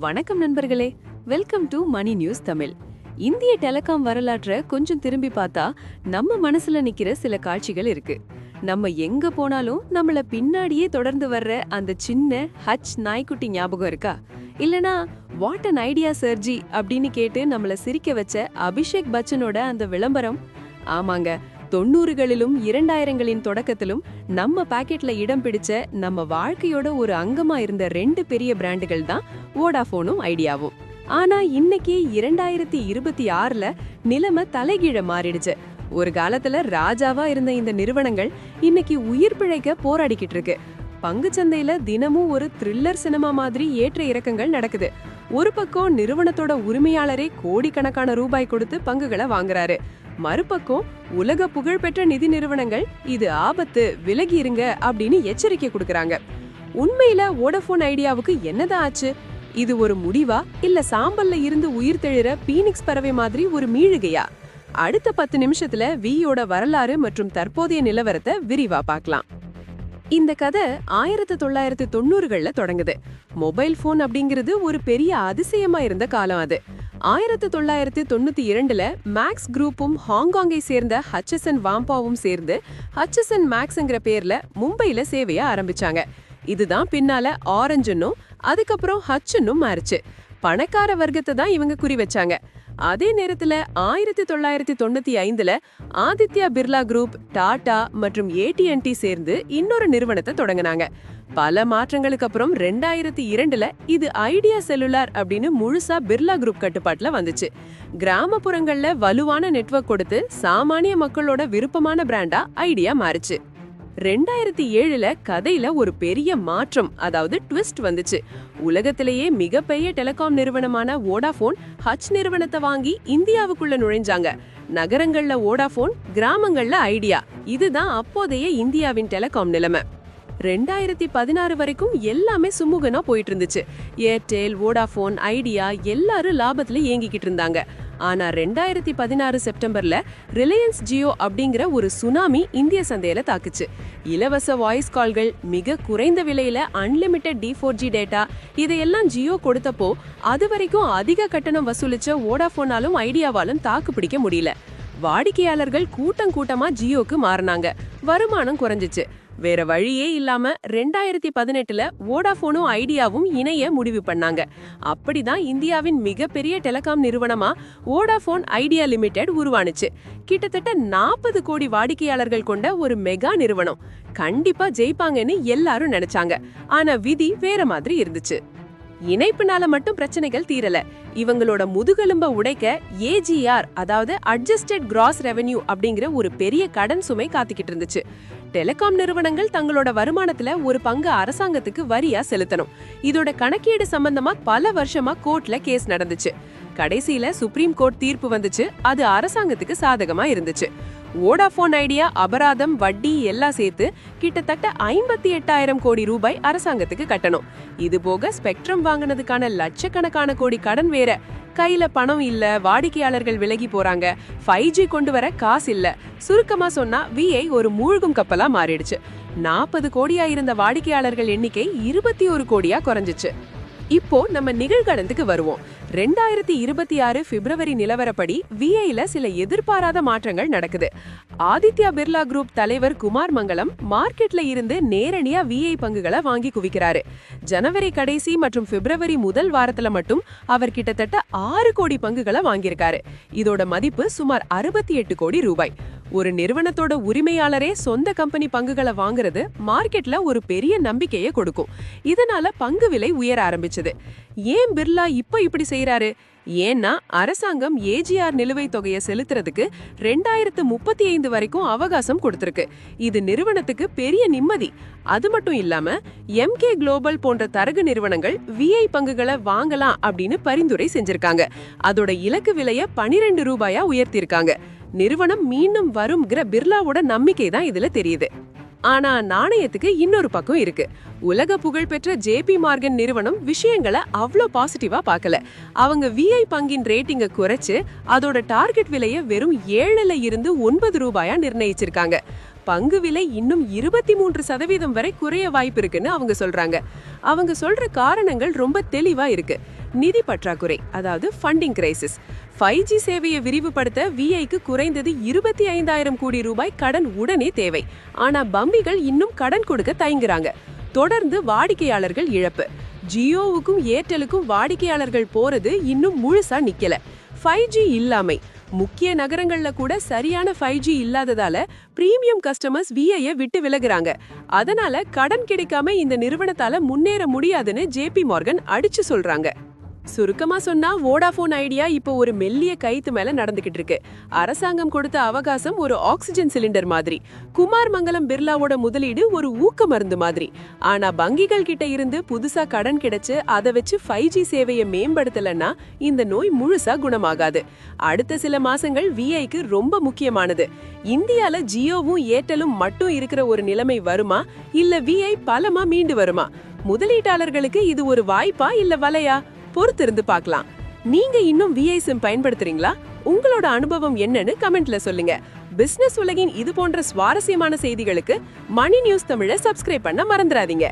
வணக்கம் நண்பர்களே. Welcome to Mani news Tamil இந்திய டெலிகாம் வரலாற்றை கொஞ்சம் திரும்பி பார்த்தா நம்ம மனசுல நிக்கிற சில காட்சிகள் இருக்கு. நம்ம எங்க போனாலும் நம்மள பின்னாடியே தொடர்ந்து வர்ற அந்த சின்ன ஹச் நாய்க்குட்டி ஞாபகம் இருக்கா? இல்லனா வாட் அன் ஐடியா சர்ஜி அப்படின்னு கேட்டு நம்மள சிரிக்க வச்ச அபிஷேக் பச்சனோட அந்த விளம்பரம்? ஆமாங்க தொண்ணூறுகளிலும் இரண்டாயிரங்களின் தொடக்கத்திலும் நம்ம பாக்கெட்ல இடம் பிடிச்ச நம்ம வாழ்க்கையோட ஒரு அங்கமா இருந்த ரெண்டு பெரிய பிராண்டுகள் தான் வோடாஃபோனும் ஐடியாவும். ஆனா இன்னைக்கு இரண்டாயிரத்தி இருபத்தி ஆறுல நிலைமை தலைகீழ மாறிடுச்சு. ஒரு காலத்துல ராஜாவா இருந்த இந்த நிறுவனங்கள் இன்னைக்கு உயிர் பிழைக்க போராடிக்கிட்டு இருக்கு. பங்குச்சந்தையில தினமும் ஒரு த்ரில்லர் சினிமா மாதிரி ஏற்ற இறக்கங்கள் நடக்குது. ஒரு பக்கம் நிறுவனத்தோட உரிமையாளரே கோடிக்கணக்கான ரூபாய் கொடுத்து பங்குகளை வாங்குறாரு. மறுபக்கம் உலக புகழ்பெற்ற நிதி நிறுவனங்கள் இது ஆபத்து விலகி இருங்க அப்படின்னு எச்சரிக்கை கொடுக்கறாங்க. உண்மையில ஓடபோன் ஐடியாவுக்கு என்னதான் ஆச்சு? இது ஒரு முடிவா? இல்ல சாம்பல்ல இருந்து உயிர் தெழுற பீனிக்ஸ் பறவை மாதிரி ஒரு மீழுகையா? அடுத்த பத்து நிமிஷத்துல வியோட வரலாறு மற்றும் தற்போதைய நிலவரத்தை விரிவா பார்க்கலாம். இந்த கதை ஆயிரத்து தொள்ளாயிரத்து தொண்ணூறுகள்ல தொடங்குது. மொபைல் போன் அப்படிங்கிறது ஒரு பெரிய அதிசயமா இருந்த காலம் அது. ஆயிரத்து தொள்ளாயிரத்து தொண்ணூற்றி இரண்டுல மேக்ஸ் குரூப்பும் ஹாங்காங்கை சேர்ந்த ஹச்சசன் வாம்பாவும் சேர்ந்து ஹச்சசன் மேக்ஸ்ங்கிற பேரில் மும்பையில் சேவையை ஆரம்பிச்சாங்க. இதுதான் பின்னால ஆரஞ்சுன்னும் அதுக்கப்புறம் ஹச்சுன்னும் மாறிச்சு. பணக்கார வர்க்கத்தை தான் இவங்க குறி வச்சாங்க. அதே நேரத்துல ஆயிரத்தி தொள்ளாயிரத்தி தொண்ணூத்தி ஐந்துல ஆதித்யா பிர்லா குரூப் டாடா மற்றும் ஏடிஎன்டி சேர்ந்து இன்னொரு நிறுவனத்தை தொடங்கினாங்க. பல மாற்றங்களுக்கு அப்புறம் ரெண்டாயிரத்தி இரண்டுல இது ஐடியா செல்லுலார் அப்படின்னு முழுசா பிர்லா குரூப் கட்டுப்பாட்டுல வந்துச்சு. கிராமப்புறங்கள்ல வலுவான நெட்வொர்க் கொடுத்து சாமானிய மக்களோட விருப்பமான பிராண்டா ஐடியா மாறுச்சு. ரெண்டாயிரத்தி ஏழுல கதையில ஒரு பெரிய மாற்றம் அதாவது ட்விஸ்ட் வந்துச்சு. உலகத்திலேயே மிகப்பெரிய டெலிகாம் நிறுவனமான வோடாஃபோன் ஹச் நிறுவனத்தை வாங்கி இந்தியாவுக்குள்ள நுழைஞ்சாங்க. நகரங்கள்ல வோடாஃபோன் கிராமங்கள்ல ஐடியா. இதுதான் அப்போதைய இந்தியாவின் டெலிகாம் நிலைமை. ரெண்டாயிரத்தி பதினாறு வரைக்கும் எல்லாமே சுமூகனா போயிட்டு இருந்துச்சு ஏர்டெல் வோடாஃபோன் ஐடியா எல்லாரும் லாபத்துல இயங்கிக்கிட்டு இருந்தாங்க. ஆனா ரெண்டாயிரத்தி பதினாறு செப்டம்பர்ல ரிலையன்ஸ் ஜியோ அப்படிங்கிற ஒரு சுனாமி இந்திய சந்தையில தாக்குச்சு. இலவச வாய்ஸ் கால்கள் மிக குறைந்த விலையில unlimited the four G data இதையெல்லாம் ஜியோ கொடுத்தப்போ அது வரைக்கும் அதிக கட்டணம் வசூலிச்ச வோடாஃபோனாலும் ஐடியாவாலும் தாக்கு பிடிக்க முடியல. வாடிக்கையாளர்கள் கூட்டம் கூட்டமா ஜியோக்கு மாறினாங்க. வருமானம் குறைஞ்சிச்சு. வேற வழியே இல்லாம ரெண்டாயிரத்தி பதினெட்டுல வோடாஃபோனும் ஐடியாவும் இணைய முடிவு பண்ணாங்க. அப்படிதான் இந்தியாவின் மிகப்பெரிய டெலிகாம் நிறுவனமா வோடாஃபோன் ஐடியா லிமிடெட் உருவானுச்சு. கிட்டத்தட்ட நாற்பது கோடி வாடிக்கையாளர்கள் கொண்ட ஒரு மெகா நிறுவனம். கண்டிப்பா ஜெயிப்பாங்கன்னு எல்லாரும் நினைச்சாங்க. ஆனா விதி வேற மாதிரி இருந்துச்சு. இணைப்புனால மட்டும் பிரச்சனைகள் தீரல. இவங்களோட முதுகெலும்ப உடைக்க ஏஜிஆர் அதாவது அட்ஜஸ்டட் கிராஸ் ரெவென்யூ அப்படிங்கிற ஒரு பெரிய கடன் சுமை காத்துக்கிட்டு இருந்துச்சு. டெலிகாம் நிறுவனங்கள் தங்களோட வருமானத்துல ஒரு பங்கு அரசாங்கத்துக்கு வரியா செலுத்தணும். இதோட கணக்கீடு சம்பந்தமா பல வருஷமா கோர்ட்ல கேஸ் நடந்துச்சு. கடைசியில சுப்ரீம் கோர்ட் தீர்ப்பு வந்துச்சு. அது அரசாங்கத்துக்கு சாதகமா இருந்துச்சு. வோடாஃபோன் ஐடியா அபராதம் வட்டி எல்லாம் சேர்த்து கிட்டத்தட்ட ஐம்பத்தி எட்டாயிரம் கோடி ரூபாய் அரசாங்கத்துக்கு கட்டணும். இது போக ஸ்பெக்ட்ரம் வாங்கினதுக்கான லட்சக்கணக்கான கோடி கடன் வேற. கையில பணம் இல்ல வாடிக்கையாளர்கள் விலகி போறாங்க. ஃபைவ் ஜி கொண்டு வர காசு இல்ல. சுருக்கமா சொன்னா விஐ ஒரு மூழ்கும் கப்பலா மாறிடுச்சு. நாற்பது கோடியா இருந்த வாடிக்கையாளர்கள் எண்ணிக்கை இருபத்தி ஒரு கோடியா குறைஞ்சிச்சு. இப்போ நம்ம நிகழ்கடந்துக்கு வருவோம். ரெண்டாயிரத்தி இருபத்தி ஆறு பிப்ரவரி நிலவரப்படி விஐல சில எதிர்பாராத மாற்றங்கள் நடக்குது. ஆதித்யா பிர்லா குரூப் தலைவர் குமார் மங்கலம் மார்க்கெட்ல இருந்து நேரடியா விஐ பங்குகளை வாங்கி குவிக்கிறாரு. ஜனவரி கடைசி மற்றும் பிப்ரவரி முதல் வாரத்துல மட்டும் அவர் கிட்டத்தட்ட ஆறு கோடி பங்குகளை வாங்கியிருக்காரு. இதோட மதிப்பு சுமார் அறுபத்தி எட்டு கோடி ரூபாய். ஒரு நிறுவனத்தோட உரிமையாளரே சொந்த கம்பெனி பங்குகளை வாங்குறது மார்க்கெட்ல ஒரு பெரிய நம்பிக்கையை கொடுக்கும். இதனால பங்கு விலை உயர ஆரம்பிச்சது. ஏன் பிர்லா இப்ப இப்படி செய்யறாரு ஏன்னா அரசாங்கம் ஏஜிஆர் நிலுவைத் தொகையை செலுத்துறதுக்கு ரெண்டாயிரத்து முப்பத்தி ஐந்து வரைக்கும் அவகாசம் கொடுத்திருக்கு. இது நிறுவனத்துக்கு பெரிய நிம்மதி. அது மட்டும் இல்லாம எம்கே குளோபல் போன்ற தரகு நிறுவனங்கள் விஐ பங்குகளை வாங்கலாம் அப்படின்னு பரிந்துரை செஞ்சிருக்காங்க. அதோட இலக்கு விலைய பனிரெண்டு ரூபாயா உயர்த்திருக்காங்க நிறுவனம் மீண்டும் வரும்ங்கிற பிர்லாவோட நம்பிக்கை தான் இதுல தெரியுது. ஆனா நாணயத்துக்கு இன்னொரு பக்கம் இருக்கு. உலக புகழ்பெற்ற ஜேபி மார்கன் நிறுவனம் விஷயங்களை அவ்வளோ பாசிட்டிவா பார்க்கல. அவங்க விஐ பங்கின் ரேட்டிங்கை குறைச்சு அதோட டார்கெட் விலையை வெறும் ஏழுல இருந்து ஒன்பது ரூபாயா நிர்ணயிச்சிருக்காங்க. பங்கு விலை இன்னும் இருபத்தி மூன்று சதவீதம் வரை குறைய வாய்ப்பு இருக்குன்னு அவங்க சொல்றாங்க. அவங்க சொல்ற காரணங்கள் ரொம்ப தெளிவா இருக்கு. நிதி பற்றாக்குறை அதாவது ஃபண்டிங் கிரைசிஸ் ஃபைவ் ஜி சேவையை விரிவுபடுத்த விஐக்கு குறைந்தது இருபத்தி ஐந்தாயிரம் கோடி ரூபாய் கடன் உடனே தேவை. ஆனா பம்பிகள் இன்னும் கடன் கொடுக்க தயங்குறாங்க. தொடர்ந்து வாடிக்கையாளர்கள் இழப்பு. ஜியோவுக்கும் ஏர்டெலுக்கும் வாடிக்கையாளர்கள் போறது இன்னும் முழுசா நிக்கல. ஃபைவ் ஜி இல்லாமை. முக்கிய நகரங்கள்ல கூட சரியான ஃபைவ் ஜி இல்லாததால பிரீமியம் கஸ்டமர்ஸ் விஐய விட்டு விலகுறாங்க. அதனால கடன் கிடைக்காம இந்த நிறுவனத்தால முன்னேற முடியாதுன்னு ஜேபி மார்கன் அடிச்சு சொல்றாங்க. சுருக்கமா சொன்னா வோடாஃபோன் ஐடியா இப்போ ஒரு மெல்லிய கைத்து மேல நடந்துகிட்டு இருக்கு. அரசாங்கம் கொடுத்த அவகாசம் ஒரு ஆக்சிஜன் சிலிண்டர் மாதிரி. குமார் மங்கலம் பிர்லாவோட முதலீடு ஒரு ஊக்க மருந்து மாதிரி. ஆனா வங்கிகள் கிட்ட இருந்து புதுசா கடன் கிடைச்சு அதை வச்சு ஃபைவ் ஜி சேவையை மேம்படுத்தலன்னா இந்த நோய் முழுசா குணமாகாது. அடுத்த சில மாசங்கள் விஐக்கு ரொம்ப முக்கியமானது. இந்தியால ஜியோவும் ஏர்டெலும் மட்டும் இருக்கிற ஒரு நிலைமை வருமா? இல்ல விஐ பலமா மீண்டு வருமா? முதலீட்டாளர்களுக்கு இது ஒரு வாய்ப்பா இல்ல வலையா? பொறுத்திருந்து பார்க்கலாம். நீங்க இன்னும் விஐ சிம் பயன்படுத்துறீங்களா? உங்களோட அனுபவம் என்னன்னு கமெண்ட்ல சொல்லுங்க. பிசினஸ் உலகின் இது போன்ற சுவாரஸ்யமான செய்திகளுக்கு மணி நியூஸ் தமிழை சப்ஸ்கிரைப் பண்ண மறந்துடாதீங்க